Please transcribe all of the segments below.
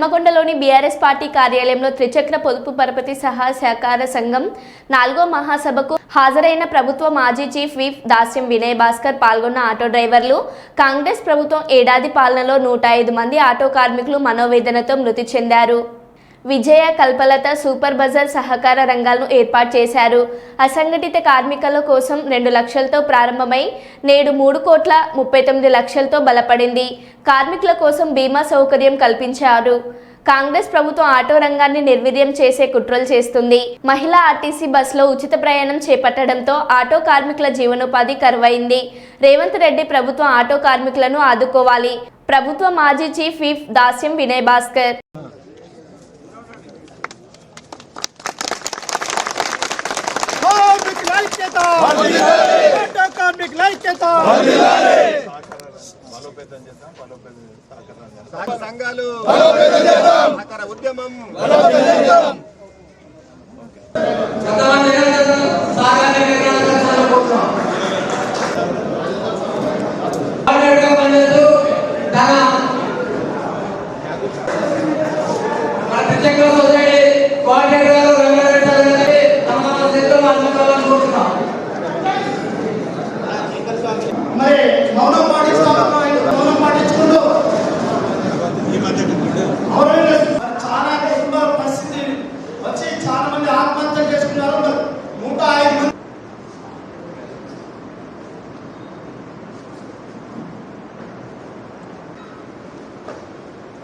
హన్మకొండలోని BRS party కార్యాలయంలో త్రిచక్ర పొదుపు పరపతి సహా సహకార సంఘం నాలుగో మహాసభకు హాజరైన ప్రభుత్వ మాజీ చీఫ్ విప్ దాస్యం వినయ్ భాస్కర్ పాల్గొన్న ఆటో డ్రైవర్లు కాంగ్రెస్ ప్రభుత్వం ఏడాది పాలనలో నూట ఐదు మంది ఆటో కార్మికులు మనోవేదనతో మృతి చెందారు. విజయ కల్పలత సూపర్ బజార్ సహకార రంగాలను ఏర్పాటు చేశారు. అసంఘటిత కార్మికుల కోసం రెండు లక్షలతో ప్రారంభమై నేడు మూడు కోట్ల ముప్పై తొమ్మిది లక్షలతో బలపడింది. కార్మికుల కోసం బీమా సౌకర్యం కల్పించారు. కాంగ్రెస్ ప్రభుత్వం ఆటో రంగాన్ని నిర్వీర్యం చేసే కుట్రలు చేస్తుంది. మహిళా ఆర్టీసీ బస్సులో ఉచిత ప్రయాణం చేపట్టడంతో ఆటో కార్మికుల జీవనోపాధి కరువైంది. రేవంత్ రెడ్డి ప్రభుత్వం ఆటో కార్మికులను ఆదుకోవాలి. ప్రభుత్వ మాజీ చీఫ్ విప్ దాస్యం వినయ్ భాస్కర్. కార్మికుల ఐక్యత సంఘాలు ఉద్యమం.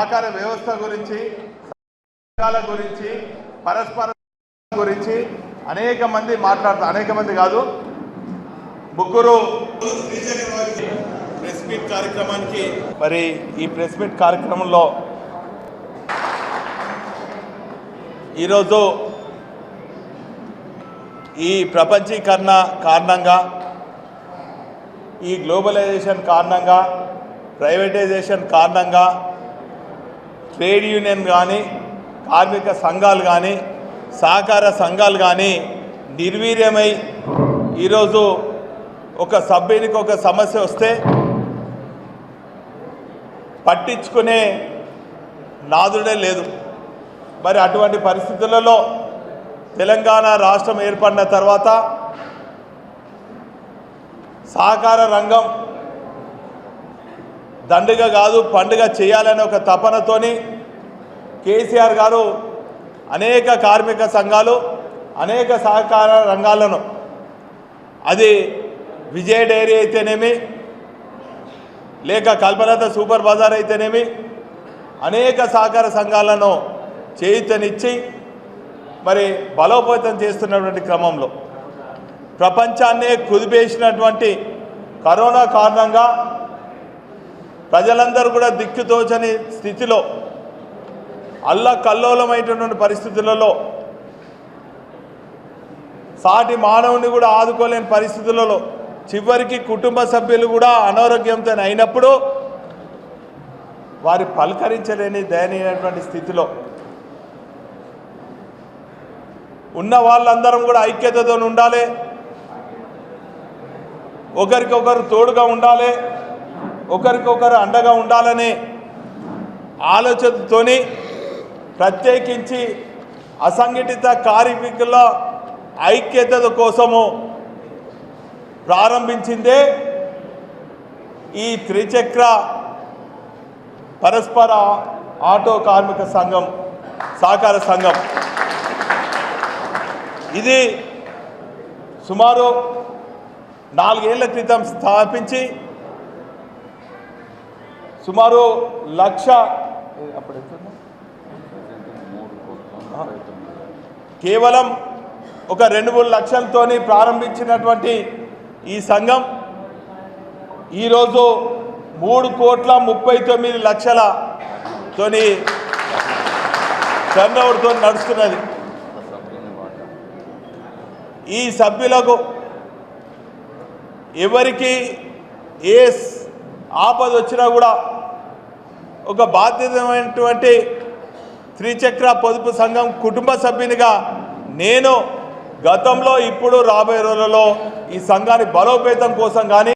సహకార వ్యవస్థ గురించి సంఘాల గురించి పరస్పర గురించి అనేక మంది మాట్లాడతారు అనేక మంది కాదు ముగ్గురు ప్రెస్ మీట్ కార్యక్రమానికి మరి ఈ ప్రెస్ మీట్ కార్యక్రమంలో ఈరోజు ఈ ప్రపంచీకరణ కారణంగా ఈ గ్లోబలైజేషన్ కారణంగా ప్రైవేటైజేషన్ కారణంగా ట్రేడ్ యూనియన్ కానీ కార్మిక సంఘాలు కానీ సహకార సంఘాలు కానీ నిర్వీర్యమై ఈరోజు ఒక సభ్యునికి ఒక సమస్య వస్తే పట్టించుకునే నాదుడే లేదు. మరి అటువంటి పరిస్థితులలో తెలంగాణ రాష్ట్రం ఏర్పడిన తర్వాత సహకార రంగం దండగ కాదు పండుగ చేయాలనే ఒక తపనతోని కేసీఆర్ గారు అనేక కార్మిక సంఘాలు అనేక సహకార రంగాలను అది విజయ డైరీ అయితేనేమి లేక కల్పలత సూపర్ బజార్ అయితేనేమి అనేక సహకార సంఘాలను చేయుతనిచ్చి మరి బలోపేతం చేస్తున్నటువంటి క్రమంలో ప్రపంచాన్నే కుదిపేసినటువంటి కరోనా కారణంగా ప్రజలందరూ కూడా దిక్కుతోచని స్థితిలో అల్లా కల్లోలమైనటువంటి పరిస్థితులలో సాటి మానవుని కూడా ఆదుకోలేని పరిస్థితులలో చివరికి కుటుంబ సభ్యులు కూడా అనారోగ్యంతో అయినప్పుడు వారి పలకరించలేని దయనీయమైనటువంటి స్థితిలో ఉన్న వాళ్ళందరం కూడా ఐక్యతతో ఉండాలి. ఒకరికొకరు తోడుగా ఉండాలి. ఒకరికొకరు అండగా ఉండాలనే ఆలోచనతోని ప్రత్యేకించి అసంఘటిత కార్మికుల ఐక్యత కోసము ప్రారంభించిందే ఈ త్రిచక్ర పరస్పర ఆటో కార్మిక సంఘం సహకార సంఘం. ఇది సుమారు నాలుగేళ్ళ క్రితం స్థాపించి సుమారు లక్ష అప్పుడు కేవలం ఒక రెండు మూడు లక్షలతో ప్రారంభించినటువంటి ఈ సంఘం ఈరోజు మూడు కోట్ల ముప్పై తొమ్మిది లక్షలతోని తోని నడుస్తున్నది. ఈ సభ్యులకు ఎవరికి ఏ ఆపద వచ్చినా కూడా ఒక బాధ్యతమైనటువంటి త్రిచక్ర పొదుపు సంఘం కుటుంబ సభ్యునిగా నేను గతంలో ఇప్పుడు రాబోయే రోజులలో ఈ సంఘాన్ని బలోపేతం కోసం కానీ